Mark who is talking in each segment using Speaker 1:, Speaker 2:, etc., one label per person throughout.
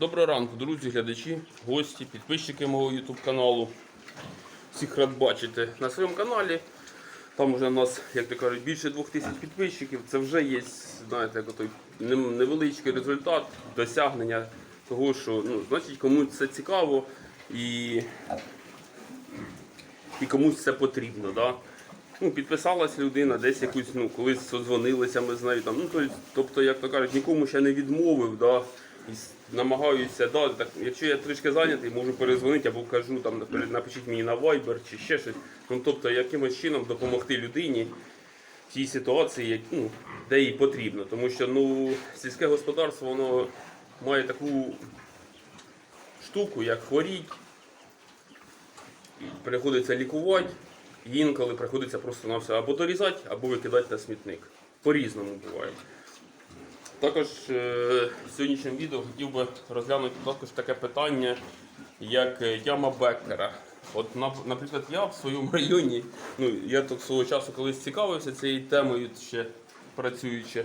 Speaker 1: Доброго ранку, друзі, глядачі, гості, підписчики мого YouTube каналу. Всіх рад бачити на своєму каналі. Там вже у нас, як то кажуть, більше двох тисяч підписчиків. Це вже є, знаєте, той невеличкий результат досягнення того, що ну, значить комусь це цікаво і, і комусь це потрібно. Да? Ну, підписалась людина, десь якусь, ну, колись созвонилися ми з нею. Там, ну, тобто, як то кажуть, нікому ще не відмовив. Да? І намагаюся, да, так, якщо я трішки зайнятий, можу перезвонити або кажу, там, напишіть мені на Viber чи ще щось. Ну, тобто, якимось чином допомогти людині в тій ситуації, як- ну, де їй потрібно. Тому що ну, сільське господарство воно має таку штуку, як хворіть, приходиться лікувати, інколи приходиться просто на все або дорізати, або викидати на смітник. По-різному буває. Також е, в сьогоднішньому відео хотів би розглянути також таке питання, як е, яма Беккера. От, наприклад, я в своєму районі, ну я так свого часу колись цікавився цією темою, ще працюючи.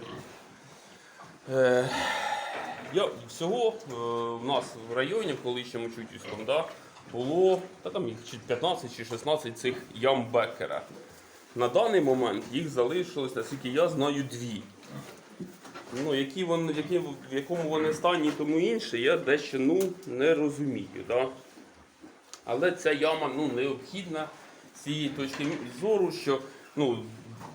Speaker 1: Е, я всього е, в нас в районі, в колишньому Чутівському, да, було та там їх 15 чи 16 цих ям Беккера. На даний момент їх залишилось, наскільки я знаю, дві. Ну, які вони, які, в якому вони стані тому інше, я дещо ну, не розумію. Да? Але ця яма ну, необхідна з цієї точки зору, що ну,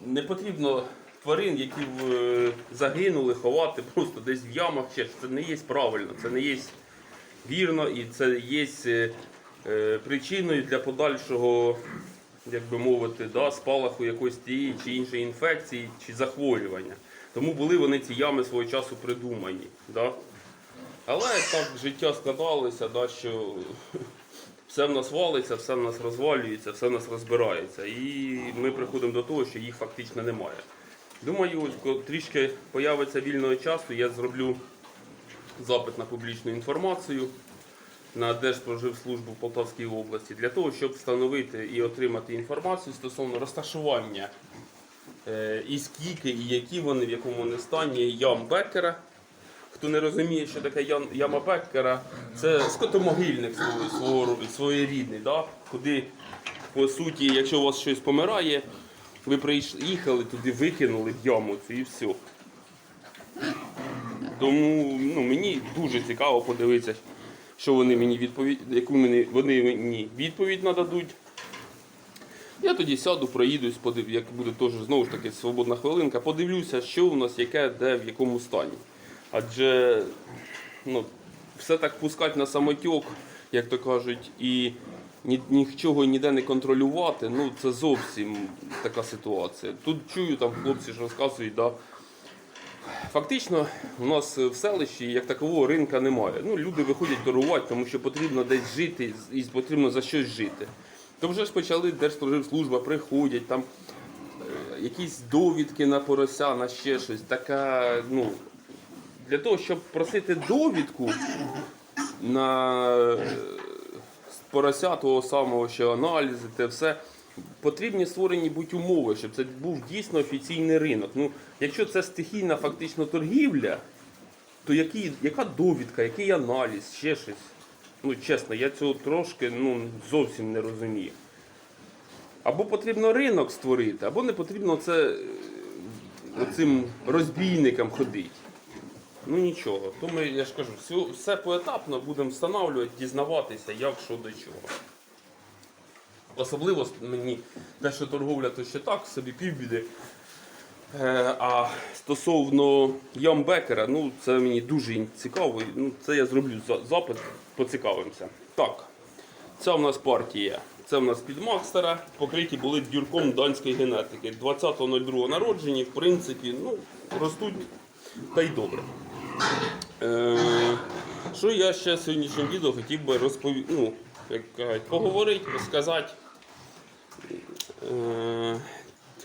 Speaker 1: не потрібно тварин, які е, загинули, ховати просто десь в ямах. Ще це не є правильно, це не є вірно і це є е, е, причиною для подальшого, як би мовити, да, спалаху якоїсь тієї чи іншої інфекції чи захворювання. Тому були вони ці ями свого часу придумані. Да? Але так життя складалося, да, що все в нас валиться, все в нас розвалюється, все в нас розбирається. І ми приходимо до того, що їх фактично немає. Думаю, коли трішки появиться вільного часу, я зроблю запит на публічну інформацію на Держпроживслужбу в Полтавській області для того, щоб встановити і отримати інформацію стосовно розташування і скільки, і які вони, в якому вони стані ям Беккера. Хто не розуміє, що таке яма Беккера, це скотомогильник своєрідний, да? куди, по суті, якщо у вас щось помирає, ви приїхали туди, викинули в яму цю і все. Тому ну, мені дуже цікаво подивитися, що вони мені відповідь, яку мені, вони мені відповідь нададуть. Я тоді сяду, проїдусь, подив, як буде теж знову ж таки свободна хвилинка, подивлюся, що у нас яке, де, в якому стані. Адже ну, все так пускати на самотьок, як то кажуть, і ні, нічого ніде не контролювати, ну це зовсім така ситуація. Тут чую, там хлопці ж розказують, да, Фактично, у нас в селищі як такового ринка немає. Ну, люди виходять торгувати, тому що потрібно десь жити і потрібно за щось жити. То вже ж почали Держпроживслужба, приходять, там е, якісь довідки на порося, на ще щось. Така, ну, для того, щоб просити довідку на е, порося того самого, що аналізи, те все. Потрібні створені будь умови, щоб це був дійсно офіційний ринок. Ну, якщо це стихійна фактично торгівля, то який, яка довідка, який аналіз, ще щось. Ну, чесно, я цього трошки ну, зовсім не розумію. Або потрібно ринок створити, або не потрібно це е, цим розбійникам ходити. Ну нічого. То ми, я ж кажу, все, все поетапно будемо встановлювати, дізнаватися, як, що до чого. Особливо мені те, що торговля, то ще так, собі півбіди. Е, а стосовно ям Бекера, ну це мені дуже цікаво. Ну, це я зроблю запит, поцікавимося. Так, ця в нас партія. Це в нас під Макстера, покриті були дюрком данської генетики. 20.02 народжені, в принципі, ну, ростуть та й добре. Е, що я ще в сьогоднішньому відео хотів би розповісти, ну, як поговорити, розказати. Е,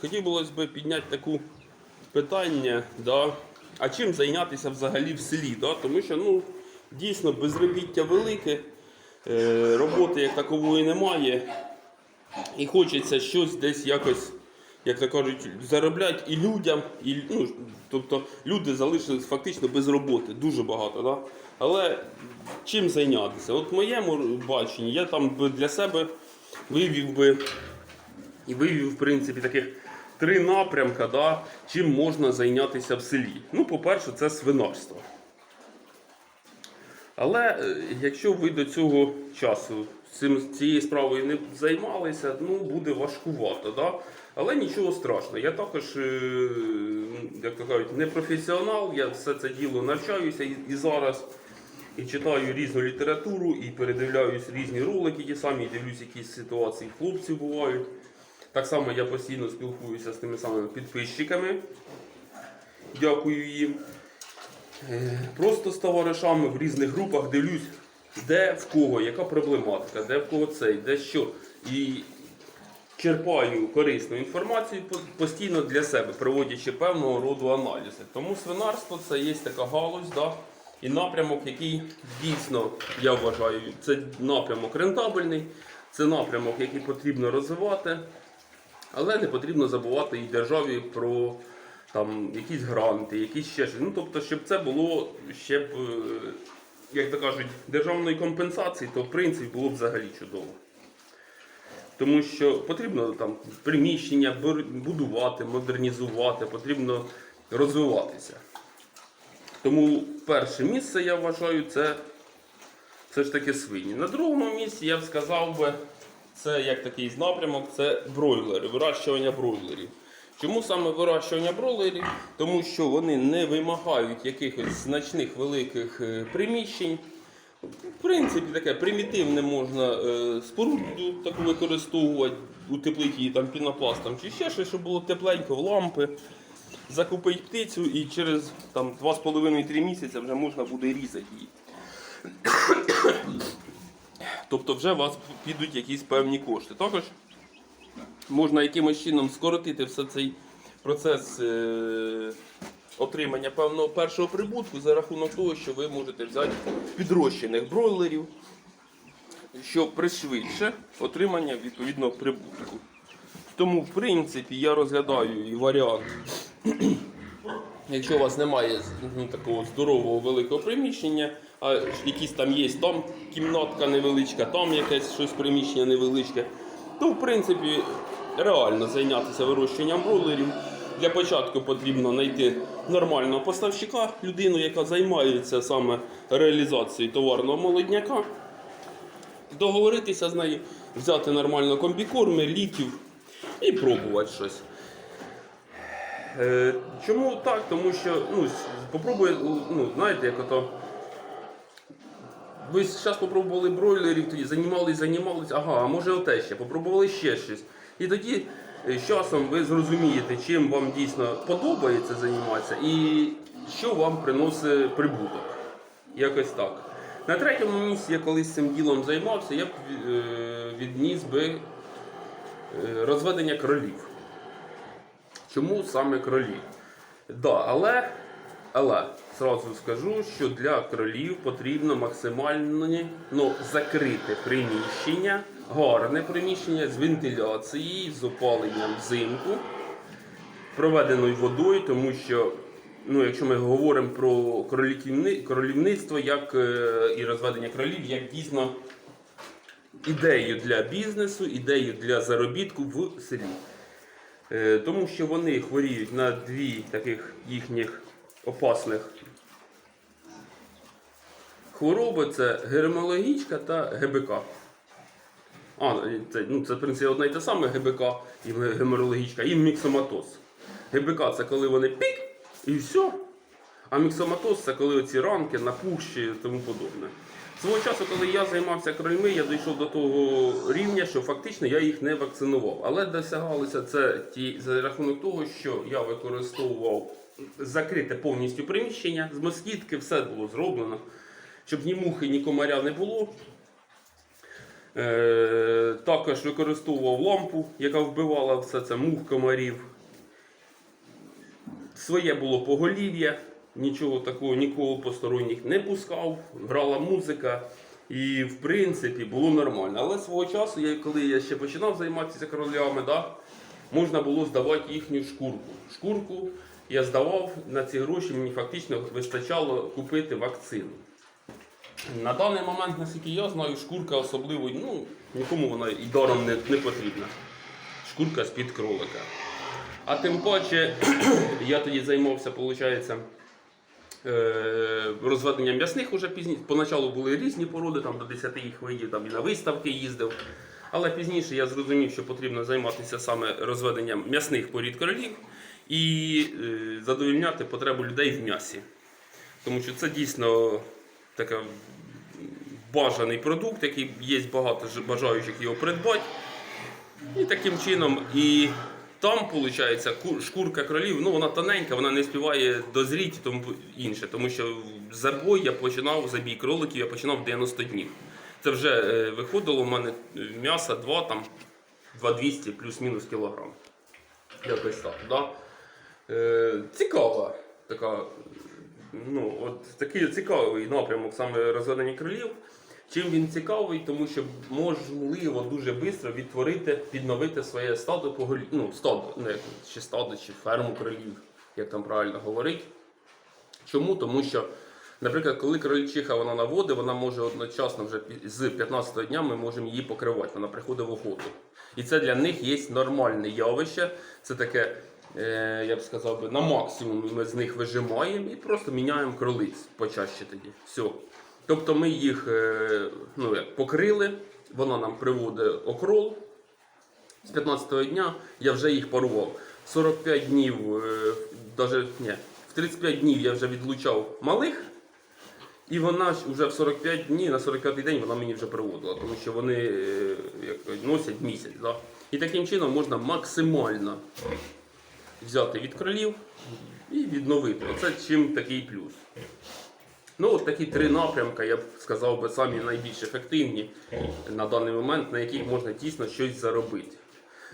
Speaker 1: хотілося б підняти таку питання, да, а чим зайнятися взагалі в селі? Да? Тому що ну, дійсно безробіття велике, е, роботи як такової немає. І хочеться щось десь якось як то кажуть, заробляти і людям, і ну, тобто люди залишились фактично без роботи, дуже багато. Да? Але чим зайнятися? От в моєму баченні я там для себе вивів би і вивів, в принципі, таких три напрямки, да, чим можна зайнятися в селі. Ну, по-перше, це свинарство. Але е, якщо ви до цього часу цим, цією справою не займалися, ну буде важкувато. Да? Але нічого страшного. Я також, е, як то кажуть, не професіонал, я все це діло навчаюся і, і зараз. І читаю різну літературу, і передивляюсь різні ролики ті самі, і дивлюсь, якісь ситуації хлопців бувають. Так само я постійно спілкуюся з тими самими підписчиками. Дякую їм. Е, Просто з товаришами в різних групах дивлюсь, де в кого, яка проблематика, де в кого цей, де що. І черпаю корисну інформацію постійно для себе, проводячи певного роду аналізи. Тому свинарство це є така галузь, да? і напрямок, який дійсно, я вважаю, це напрямок рентабельний, це напрямок, який потрібно розвивати. Але не потрібно забувати і державі про там, якісь гранти, якісь ще щось. Ну, тобто, щоб це було ще б, е, як то кажуть, державної компенсації, то в принципі було б взагалі чудово. Тому що потрібно там приміщення будувати, модернізувати, потрібно розвиватися. Тому перше місце, я вважаю, це все ж таки свині. На другому місці я б сказав би, це як такий напрямок, це бройлери, вирощування бройлерів. Чому саме вирощування бройлерів? Тому що вони не вимагають якихось значних великих е, приміщень. В принципі, таке примітивне можна е, споруду таку використовувати, утеплити її там пінопластом чи ще щось, щоб було тепленько в лампи. Закупити птицю і через там 2,5-3 місяці вже можна буде різати її. Тобто вже у вас підуть якісь певні кошти. Також можна якимось чином скоротити все цей процес е, отримання певного першого прибутку за рахунок того, що ви можете взяти підрощених бройлерів, що пришвидше отримання відповідного прибутку. Тому, в принципі, я розглядаю і варіант. Якщо у вас немає ну, такого здорового великого приміщення, а якісь там є, там кімнатка невеличка, там якесь щось приміщення невеличке, то в принципі реально зайнятися вирощуванням бройлерів. Для початку потрібно знайти нормального поставщика, людину, яка займається саме реалізацією товарного молодняка, договоритися з нею, взяти нормально комбікорми, ліків і пробувати щось. Е, Чому так? Тому що ну, попробує, ну, знаєте, як ото. Ви зараз попробували бройлерів, тоді займались, займались, ага, а може оте ще, попробували ще щось. І тоді е, з часом ви зрозумієте, чим вам дійсно подобається займатися і що вам приносить прибуток. Якось так. На третьому місці я колись цим ділом займався, я б е, відніс би е, розведення кролів. Чому саме кролі? Да, але, але зразу скажу, що для кролів потрібно максимально ну, закрите приміщення, гарне приміщення з вентиляцією, з опаленням взимку, проведеною водою, тому що ну, якщо ми говоримо про кролівництво як, е, і розведення кролів, як дійсно ідею для бізнесу, ідею для заробітку в селі. Е, Тому що вони хворіють на дві таких їхніх опасних хвороби це гермологічка та ГБК. А, це, ну, це в принципі одне і те саме ГБК і геморологічка, і міксоматоз. ГБК це коли вони пік і все. А міксоматоз це коли оці ранки, напущі і тому подобне. Свого часу, коли я займався крольми, я дійшов до того рівня, що фактично я їх не вакцинував. Але досягалося це ті, за рахунок того, що я використовував закрите повністю приміщення, з москітки все було зроблено, щоб ні мухи, ні комаря не було. Е, також використовував лампу, яка вбивала все це мух, комарів. Своє було поголів'я, нічого такого, нікого посторонніх не пускав, грала музика. І в принципі було нормально. Але свого часу, я, коли я ще починав займатися кролями, да, можна було здавати їхню шкурку. Шкурку я здавав на ці гроші, мені фактично вистачало купити вакцину. На даний момент, наскільки я знаю, шкурка особливо, ну, нікому вона і даром не, не потрібна. Шкурка з-під кролика. А тим паче, я тоді займався, виходить, е, розведенням м'ясних уже пізніше. Поначалу були різні породи, там до 10 їх видів, там і на виставки їздив. Але пізніше я зрозумів, що потрібно займатися саме розведенням м'ясних порід кролів і е, задовольняти потребу людей в м'ясі. Тому що це дійсно така бажаний продукт, який є багато бажаючих його придбати. І таким чином, і там, виходить, шкурка кролів, ну вона тоненька, вона не співає дозріти і тому інше. Тому що забой я починав, забій кроликів я починав 90 днів. Це вже е, виходило в мене м'яса 2 там 2200 плюс-мінус кілограм. Якось так. Да? Е, цікава така, ну, от такий цікавий напрямок саме розведення кролів. Чим він цікавий? Тому що можливо дуже швидко відтворити, підновити своє стадо поголі... ну, стадо, не чи стадо, чи ферму кролів, як там правильно говорить. Чому? Тому що, наприклад, коли крольчиха вона наводить, вона може одночасно вже з 15-го дня ми можемо її покривати. Вона приходить в охоту. І це для них є нормальне явище. Це таке, я б сказав би, на максимум ми з них вижимаємо і просто міняємо кролиць почаще тоді. Все. Тобто ми їх е, ну, покрили, вона нам приводить окрол. З 15-го дня я вже їх парував. 45 днів, е, даже, ні, в 35 днів я вже відлучав малих. І вона ж вже в 45 днів, на 45-й день вона мені вже приводила, тому що вони е, як, носять місяць. Да? І таким чином можна максимально взяти від кролів і відновити. Оце чим такий плюс. Ну, от такі три напрямки, я б сказав би, самі найбільш ефективні на даний момент, на яких можна дійсно щось заробити.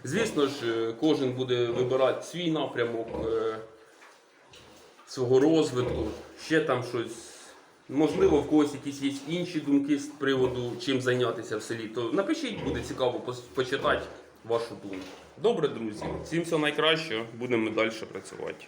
Speaker 1: Звісно ж, е, кожен буде вибирати свій напрямок е, свого розвитку, ще там щось. Можливо, в когось якісь є інші думки з приводу, чим зайнятися в селі, то напишіть, буде цікаво почитати вашу думку. Добре, друзі, всім все найкраще, будемо далі працювати.